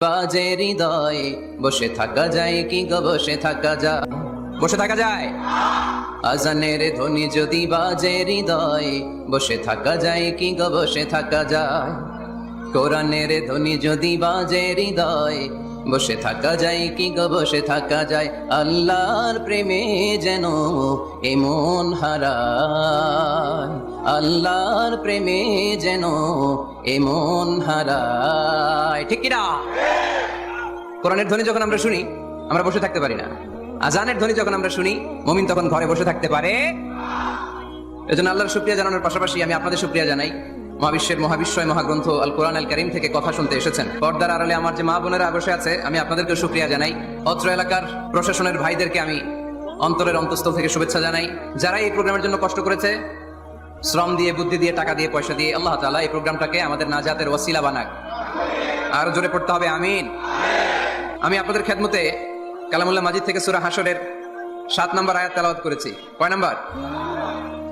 বাজে হৃদয়ে বসে থাকা যায় কি গো, বসে থাকা যায়? বসে থাকা যায়? আজানের ধ্বনি যদি বাজে হৃদয়ে বসে থাকা যায় কি গো, বসে থাকা যায়? কোরআনের ধ্বনি যদি বাজে হৃদয়ে বসে থাকা যায় কি গো, বসে থাকা যায়? আল্লাহর প্রেমে যেন এমন হারায়। আল্লাহর প্রেমে যেন এমন হারায়। ঠিক কিনা কোরআনের ধ্বনি যখন আমরা শুনি, আমরা বসে থাকতে পারি না। আজানের ধ্বনি যখন আমরা শুনি, মমিন তখন ঘরে বসে থাকতে পারে। এজন্য আল্লাহর শুক্রিয়া জানানোর পাশাপাশি আমি আপনাদের শুক্রিয়া জানাই। মহাবিশ্বের মহাবিশ্বয় মহাগ্রন্থ আল কোরআন আল করিম থেকে কথা শুনতে এসেছেন। পর্দার আড়ালে আমার যে মা বোনেরা বসে আছে, আমি আপনাদেরকে শুক্রিয়া জানাই। অত্র এলাকার প্রশাসনের ভাইদেরকে আমি অন্তরের অন্তঃস্থল থেকে শুভেচ্ছা জানাই। যারা এই প্রোগ্রামের জন্য কষ্ট করেছে, শ্রম দিয়ে, বুদ্ধি দিয়ে, টাকা দিয়ে, পয়সা দিয়ে, আল্লাহ তালা এই প্রোগ্রামটাকে আমাদের নাজাতের ওয়াসিলা বানাক। আর জোরে পড়তে হবে, আমিন। আমি আপনাদের খেদমতে কালামুল্লাহ মাজিদ থেকে সুরা হাসরের সাত নম্বর আয়াত তেলাওয়াত করেছি। কয় নাম্বার?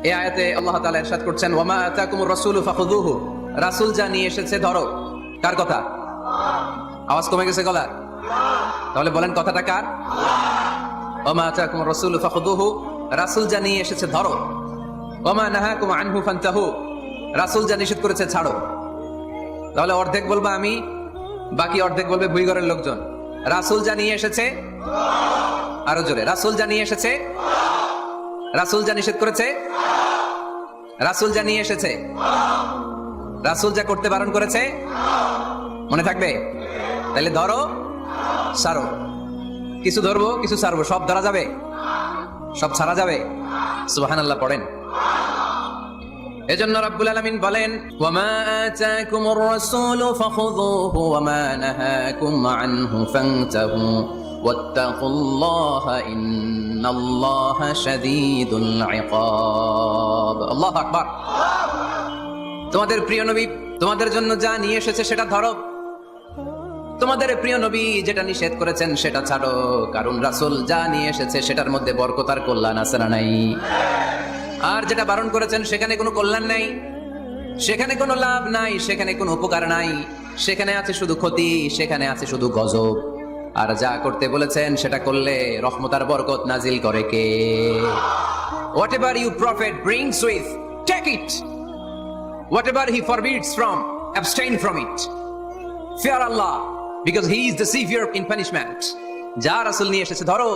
এই আয়াতে আল্লাহ তাআলা ইরশাদ করছেন ওয়ামা আতাকুমুর রাসূলু ফাখুযুহু। রাসূল যা নিয়ে এসেছে, ধরো। কার কথা? আওয়াজ কমে গেছে গলা তাহলে বলেন কথাটা কার? ওয়ামা আতাকুমুর রাসূলু ফাখুযুহু। রাসূল যা নিয়ে এসেছে, ধরো। ওয়ামা নাহাকুম আনহু ফান্তাহু। রাসূল যা নিষেধ করেছে, ছাড়ো। তাহলে অর্ধেক বলব আমি, বাকি অর্ধেক বলবে ভুইগরের লোকজন। রাসূল যা নিয়ে এসেছে, আরও জোরে। রাসূল যা নিয়ে এসেছে রাসূল যা নিষেধ করেছে? রাসূল যা নিয়ে এসেছে? রাসূল যা করতে বারণ করেছে? মনে থাকবে? তাহলে ধরো, সারো। কিছু ধরবো, কিছু ছাড়বো সব ধরা যাবে? সব ছাড়া যাবে? সুবহানাল্লাহ, পড়েন। এজন্য রাব্বুল আলামিন বলেন, ওয়ামা আতাকুমুর রাসূলু ফাখুযুহু ওয়ামা নাহাকুম আনহু ফান্তাহু, ওয়াত্তাকুল্লাহা তোমাদের প্রিয় নবী তোমাদের জন্য যা নিয়ে এসেছে সেটা ধরো। তোমাদের প্রিয় নবী যেটা নিষেধ করেছেন সেটা ছাড়ো। কারণ রাসূল যা নিয়ে এসেছে সেটার মধ্যে বরকতার কল্যাণ আছে না নাই। আর যেটা বারণ করেছেন সেখানে কোনো কল্যাণ নাই। সেখানে কোনো লাভ নাই, সেখানে কোনো উপকার নাই। সেখানে আছে শুধু ক্ষতি, সেখানে আছে শুধু গজব। আর যা করতে বলেছেন, সেটা করলে রহমতার বরকত নাজিল করে কে? Whatever you prophet brings with take it whatever he forbids from abstain from it fear Allah because he is the severe in punishment যা রাসূল নিয়ে এসেছে ধরো,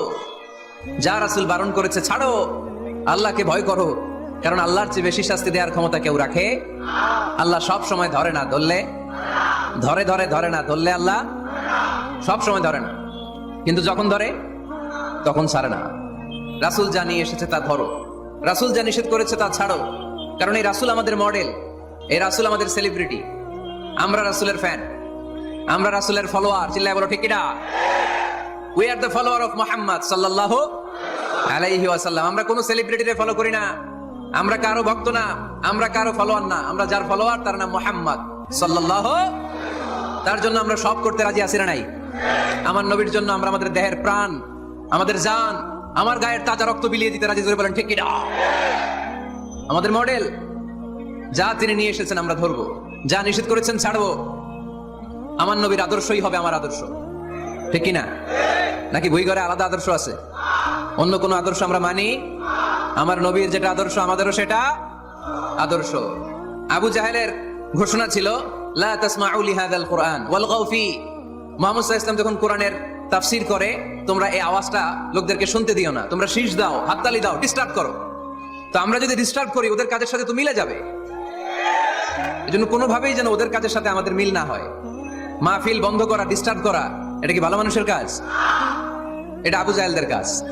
যা রাসূল বারণ করেছে ছাড়ো, আল্লাহকে ভয় করো, কারণ আল্লাহর চেয়ে বেশি শাস্তি দেওয়ার ক্ষমতা কেউ রাখে? আল্লাহ সব সময় ধরে না ধরলে? ধরে ধরে ধরে না ধরলে আল্লাহ? সব সময় ধরে না। কিন্তু যখন ধরে, তখন ছাড়ে না। রাসূল যা নিয়ে এসেছে তা ধরো। রাসূল যা নিষেধ করেছে তা ছাড়ো। কারণ এই রাসূল আমাদের মডেল এই রাসূল আমাদের সেলিব্রিটি আমরা রাসূলের ফ্যান আমরা রাসূলের ফলোয়ার চিল্লায় বলো, ঠিক কিনা? We are the follower of Mohammad সাল্লাল্লাহু আলাইহি ওয়াসাল্লাম। আমরা কোনো সেলিব্রিটিরে ফলো করি না। আমরা কারও ভক্ত না। আমরা কারও ফলোয়ার না। আমরা যার ফলোয়ার তার নাম মোহাম্মদ সাল্লাল্লাহু। তার জন্য আমরা সব করতে রাজি আছি না নাই? আমার নবীর জন্য আমরা আমাদের দেহের প্রাণ, আমাদের জান, আমার গায়ের তাজা রক্ত বিলিয়ে দিতে রাজি জোরে বলেন, ঠিক আমাদের মডেল, যা তিনি নিয়ে এসেছেন আমরা ধরবো, যা নিষেধ করেছেন ছাড়বো। আমার নবীর আদর্শই হবে আমার আদর্শ, ঠিক কিনা? নাকি বই ঘরে আলাদা আদর্শ আছে? অন্য কোনো আদর্শ আমরা মানি? আমার নবীর যেটা আদর্শ, আমাদেরও সেটা আদর্শ। আবু জাহেলের ঘোষণা ছিল, লা তাসমাউ লিহাদাল কোরআন ওয়ালগাউ ফি মুহাম্মদ ইসলাম যখন কোরআনের তাফসির করে, তোমরা এই আওয়াজটা লোকদেরকে শুনতে দিও না। তোমরা শীষ দাও, হাততালি দাও ডিস্টার্ব করো। তো আমরা যদি ডিস্টার্ব করি, ওদের কাজের সাথে তো মিলে যাবে। এজন্য কোনোভাবেই যেন ওদের কাজের সাথে আমাদের মিল না হয়। মাহফিল বন্ধ করা ডিস্টার্ব করা, এটা কি ভালো মানুষের কাজ? এটা আবু জাহেলদের কাজ।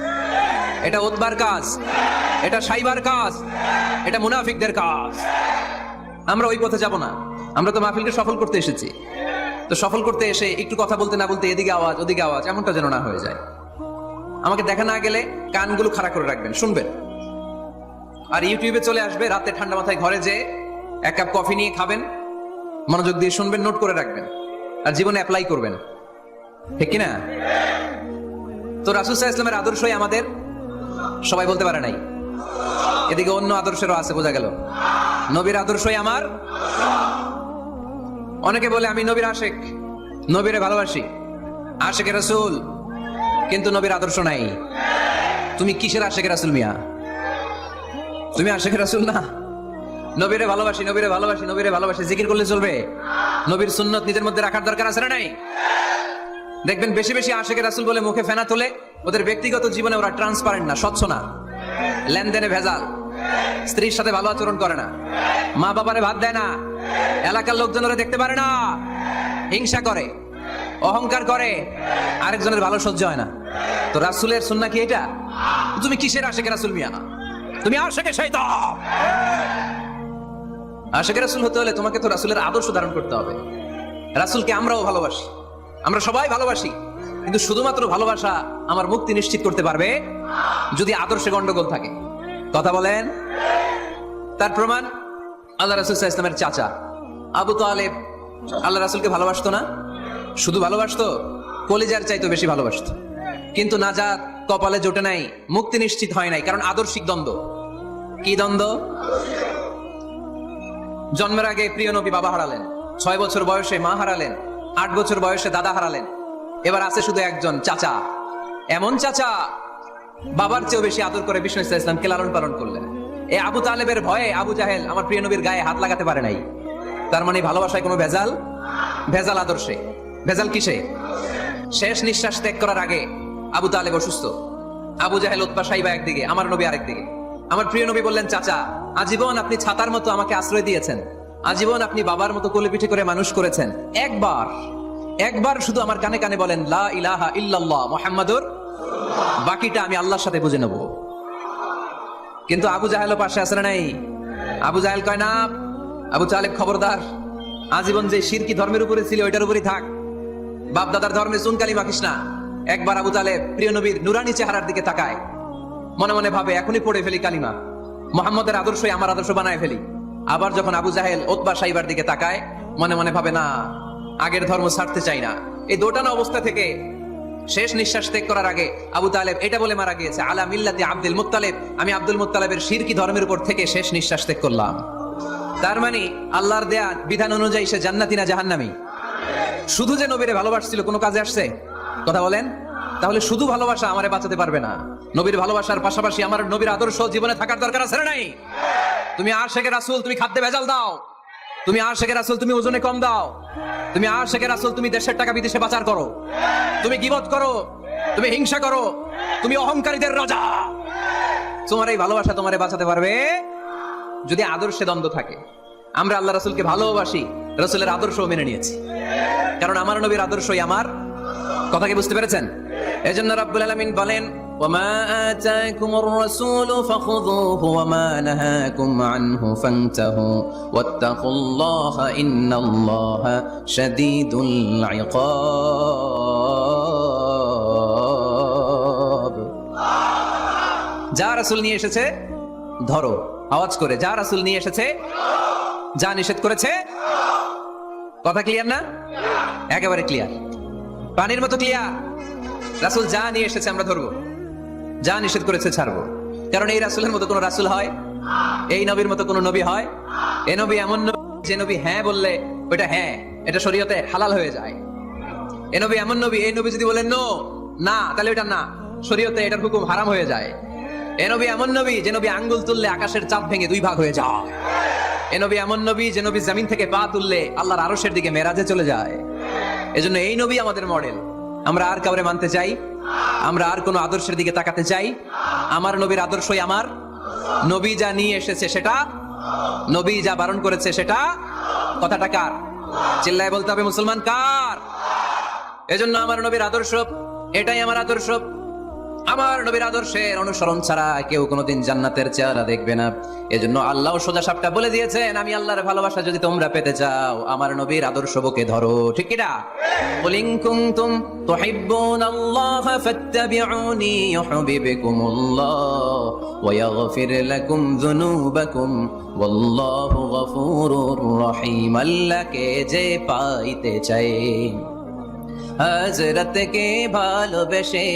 এটা ওতবার কাজ। এটা সাইবার কাজ। এটা মুনাফিকদের কাজ। আমরা ওই পথে যাব না। আমরা তো মাহফিলকে সফল করতে এসেছি। তো সফল করতে এসে একটু কথা বলতে না বলতে এদিকে আওয়াজ, ওদিকে আওয়াজ, এমনটা যেন না হয়ে যায়। আমাকে দেখা না গেলে কানগুলো খাড়া করে রাখবেন, শুনবেন। আর ইউটিউবে চলে আসবে, রাতে ঠান্ডা মাথায় ঘরে যে এক কাপ কফি নিয়ে খাবেন, মনোযোগ দিয়ে শুনবেন, নোট করে রাখবেন। আর জীবনে অ্যাপ্লাই করবেন। ঠিক কিনা তো রাসুল সাহা ইসলামের আদর্শই আমাদের, সবাই বলতে পারে নাই। এদিকে অন্য আদর্শেরও আছে, বোঝা গেল। নবীর আদর্শই আমার অনেকে বলে, আমি নবীর আশেক, নবীরে ভালোবাসি আশেকে রাসূল, কিন্তু নবীর আদর্শ নাই। তুমি কিসের আশেকে রাসুল মিয়া? তুমি আশেকে রাসুল না? নবীরে ভালোবাসি নবীরে ভালোবাসি নবীরে ভালোবাসি, জিকির করলে চলবে। নবীর সুন্নত নিজের মধ্যে রাখার দরকার আছে না নাই? দেখবেন, বেশি বেশি আশেকে রাসূল বলে মুখে ফেনা তোলে, ওদের ব্যক্তিগত জীবনে ওরা ট্রান্সপারেন্ট না, স্বচ্ছ না। লেনদেনে ভেজাল, স্ত্রীর সাথে ভালো আচরণ করে না। মা বাবারে ভাত দেয় না। এলাকার লোকজন ওরা দেখতে পারে না। হিংসা করে, অহংকার করে, আরেকজনের ভালো সহ্য হয় না। তো রাসুলের সুন্না কি এটা? তুমি কিসের আশেকে রাসুল মিয়া তুমি আশেকে সেই আশেকে রাসুল হতে হলে তোমাকে তো রাসুলের আদর্শ ধারণ করতে হবে। রাসুলকে আমরাও ভালোবাসি। আমরা সবাই ভালোবাসি। কিন্তু শুধুমাত্র ভালোবাসা আমার মুক্তি নিশ্চিত করতে পারবে যদি আদর্শে গন্ডগোল থাকে। কথা বলেন? তার প্রমাণ? আল্লাহ রাসুল ইসলামের চাচা। আবু তালেব আল্লাহ রাসুলকে ভালোবাসতো না? শুধু ভালোবাসতো? কলিজার চাইতো বেশি ভালোবাসতো। কিন্তু না নাজাত কপালে জোটে নাই, মুক্তি নিশ্চিত হয় নাই, কারণ আদর্শিক দ্বন্দ্ব। কি দ্বন্দ্ব? জন্মের আগে প্রিয় নবী বাবা হারালেন, ছয় বছর বয়সে মা হারালেন, আট বছর বয়সে দাদা হারালেন। এবার আছে শুধু একজন, চাচা। এমন চাচা, বাবার চেয়েও বেশি আদর করে বিষ্ণু ইসলাম ইসলামকে লালন পালন করলেন। এই আবু তালেবের ভয়ে আবু জাহেল আমার প্রিয় নবীর গায়ে হাত লাগাতে পারে নাই। তার মানে ভালোবাসায় কোনো ভেজাল? ভেজাল আদর্শে। ভেজাল কিসে? শেষ নিঃশ্বাস ত্যাগ করার আগে আবু তালেব অসুস্থ। আবু জাহেল উৎপা সাইবা একদিকে, আমার নবী আরেকদিকে। আমার প্রিয় নবী বললেন, চাচা, আজীবন আপনি ছাতার মতো আমাকে আশ্রয় দিয়েছেন। আজীবন আপনি বাবার মতো কোলে পিঠে করে মানুষ করেছেন। একবার একবার শুধু আমার কানে কানে বলেন, লা ইলাহা ইল্লাল্লাহ মুহাম্মাদুর বাকিটা আমি আল্লাহর সাথে বুঝে নেব। কিন্তু আবু জাহেলও পাশে আসে না নাই? আবু জাহেল কয়, না, আবু তালেব খবরদার। আজীবন যে শিরকি ধর্মের উপরে ছিল, ওইটার উপরই থাক। বাপ দাদার ধর্মে চুনকালি মাখিস না। একবার আবু তালেব প্রিয় নবীর নুরানি চেহারার দিকে তাকায়। মনে মনে ভাবে, এখনই পড়ে ফেলি কালিমা। মোহাম্মদের আদর্শই আমার আদর্শ বানায় ফেলি। আবার যখন আবু জাহেল ওতবা সাইবার দিকে তাকায়, মনে মনে ভাবে, না, আগের ধর্ম ছাড়তে চাই না। এই দোটানা অবস্থা থেকে শেষ নিঃশ্বাস ত্যাগ করার আগে আবু তালেব এটা বলে মারা গিয়েছে, আলা মিল্লাতে আব্দুল মুত্তালেব। আমি আব্দুল মুত্তালেবের শিরকি ধর্মের উপর থেকে শেষ নিঃশ্বাস ত্যাগ করলাম। তার মানে আল্লাহর দেয়া বিধান অনুযায়ী সে জান্নাতি না জাহান্নামী? শুধু যে নবীরে ভালোবাসছিল, কোনো কাজে আসছে? কথা বলেন। তাহলে শুধু ভালোবাসা আমারে বাঁচাতে পারবে না। নবীর ভালোবাসার পাশাপাশি আমার নবীর আদর্শ জীবনে থাকার দরকার আছে নাই? তুমি আর শেখের রাসুল, তুমি খাদ্যে ভেজাল দাও। তুমি আর শেখের রাসুল, তুমি ওজনে কম দাও। তুমি আর শেখের রাসুল, তুমি দেশের টাকা বিদেশে পাচার করো। তুমি গিবত করো, তুমি হিংসা করো, তুমি অহংকারীদের রাজা। তোমার এই ভালোবাসা তোমারে বাঁচাতে পারবে যদি আদর্শে দ্বন্দ্ব থাকে। আমরা আল্লাহ রাসুলকে ভালোবাসি, রসুলের আদর্শ মেনে নিয়েছি। কারণ আমার নবীর আদর্শই আমার। কথা কি বুঝতে পেরেছেন? এজন্য রাব্বুল আলামিন বলেন وما آتاكم الرسول فخذوه وما نهاكم عنه فانتهوا واتقوا الله إن الله شديد العقاب যা রাসূল নিয়ে এসেছে ধরো আওয়াজ করে যা রাসূল নিয়ে এসেছে যা নিষেধ করেছে কথা ক্লিয়ার না একেবারে ক্লিয়ার পানির মতো ক্লিয়ার রাসুল যা নিয়ে এসেছে আমরা ধরবো যা নিষেধ করেছে ছাড়বো। কারণ এই রাসুলের মতো কোনো রাসুল হয়, এই নবীর মতো কোনো নবী হয়, এ নবী এমন নবী যে নবী হ্যাঁ বললে ওইটা হ্যাঁ এটা শরীয়তে হালাল হয়ে যায়। এ নবী এমন নবী, এই নবী যদি বলেন নো, না তাহলে ওইটা না, শরীয়তে এটার হুকুম হারাম হয়ে যায়। এ নবী এমন নবী যে নবী আঙ্গুল তুললে আকাশের চাপ ভেঙে দুই ভাগ হয়ে যায়। এ নবী এমন নবী যে নবী জমিন থেকে পা তুললে আল্লাহর আরশের দিকে মেরাজে চলে যায়। এজন্য এই নবী আমাদের মডেল আমরা আর কাউরে মানতে চাই? আমরা আর কোনো আদর্শের দিকে তাকাতে চাই? আমার নবীর আদর্শই আমার। নবী যা নিয়ে এসেছে সেটা? নবী যা বারণ করেছে সেটা? কথাটা কার? চিল্লায় বলতে হবে মুসলমান কার? এজন্য আমার নবীর আদর্শ, এটাই আমার আদর্শ। আমার নবীর আদর্শের অনুসরণ ছাড়া কেউ কোনোদিন জান্নাতের চেহারা দেখবে না। এজন্য আল্লাহ সোজা সাপটা বলে দিয়েছেন, আমি আল্লাহর ভালোবাসা যদি তোমরা পেতে চাও, আমার নবীর আদর্শ বুকে ধরো। ঠিক কিনা কুলিং কুনতুম তুহিব্বুনাল্লাহ ফাত্তাবিউনি ইউহিব্বুকুমুল্লাহ ওয়া ইয়াগফির লাকুম যুনুবাকুম ওয়াল্লাহু গফুরুর রহিম আল্লাহকে যে পাইতে চাই। হজরতকে ভালোবেসে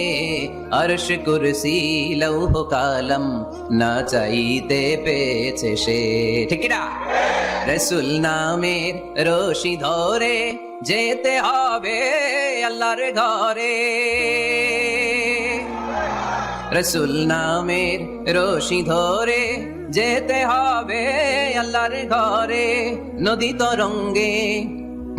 আরশ কুরসি লৌহ কালম না চাইতে পেয়েছে সে। ঠিক না? রসুল নামের রশি ধরে যেতে হবে আল্লাহর ঘরে। রসুল নামের রশি ধরে যেতে হবে আল্লাহর ঘরে। নদী তরঙ্গে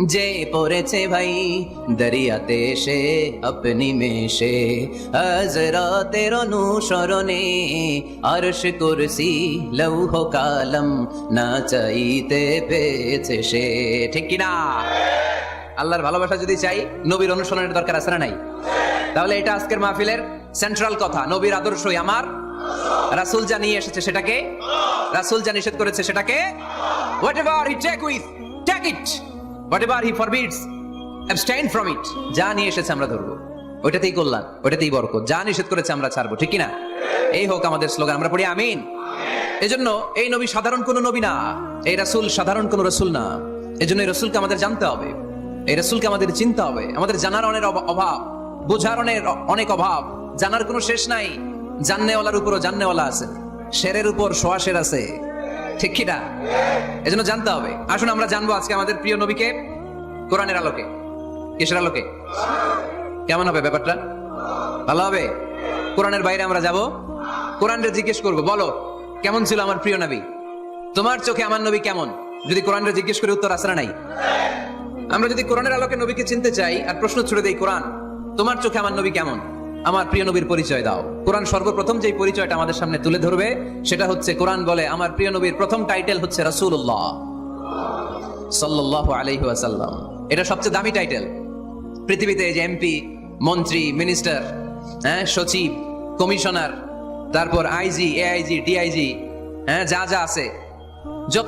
যে পড়েছে ভাই দরিয়াতে সে আপনি মেশে। হজরতের অনুসরণে আরশ কুরসি লৌহ কালম না চাইতে পেয়েছে সে। ঠিক কিনা? আল্লাহর ভালোবাসা যদি চাই, নবীর অনুসরণের দরকার আছে না নাই? তাহলে এটা আজকের মাহফিলের সেন্ট্রাল কথা। নবীর আদর্শই আমার। রাসূল যা নিয়ে এসেছে সেটাকে? রাসূল যা নিষেধ করেছে সেটাকে? Whatever he take with take it whatever he forbids abstain from it যা নিয়ে এসেছে আমরা ধরবো। ওইটাতেই কল্যাণ, ওইটাতেই বরকত। যা নিষেধ করেছে আমরা ছাড়বো, ঠিক কি না এই হোক আমাদের স্লোগান, আমরা পড়ি আমিন। এজন্য এই নবী সাধারণ কোন নবী না, এই রাসূল সাধারণ কোন রাসূল না। এজন্য এই রাসূলকে আমাদের জানতে হবে। এই রাসূলকে আমাদের চিনতে হবে। আমাদের জানার অনেক অভা- অভাব, বোঝার অনেক অনেক অভাব। জানার কোনো শেষ নাই। জাননেওয়ালার উপরও জাননেওয়ালা আছে। শেরের উপর সোয়া শের আছে। ঠিক কি না এজন্য জানতে হবে। আসুন, আমরা জানব আজকে আমাদের প্রিয় নবীকে কোরআনের আলোকে, কিসের আলোকে? কেমন হবে ব্যাপারটা? ভালো হবে? কোরআনের বাইরে আমরা যাব। কোরআনরে জিজ্ঞেস করব, বলো, কেমন ছিল আমার প্রিয় নবী? তোমার চোখে আমার নবী কেমন? যদি কোরআনরে জিজ্ঞেস করে, উত্তর আসে নাই? আমরা যদি কোরআনের আলোকে নবীকে চিনতে চাই আর প্রশ্ন ছুড়ে দেই, কোরআন, তোমার চোখে আমার নবী কেমন? আমার প্রিয় নবীর পরিচয় দাও। কোরআন সর্বপ্রথম যে পরিচয়টা আমাদের সামনে তুলে ধরবে, সেটা হচ্ছে কোরআন বলে, আমার প্রিয় নবীর প্রথম টাইটেল হচ্ছে রাসূলুল্লাহ সাল্লাল্লাহু আলাইহি এটা সবচেয়ে দামি টাইটেল। পৃথিবীতে যে এমপি, মন্ত্রী, মিনিস্টার হ্যাঁ সচিব, কমিশনার, তারপর আইজি, এআইজি, ডিআইজি হ্যাঁ যা যা আছে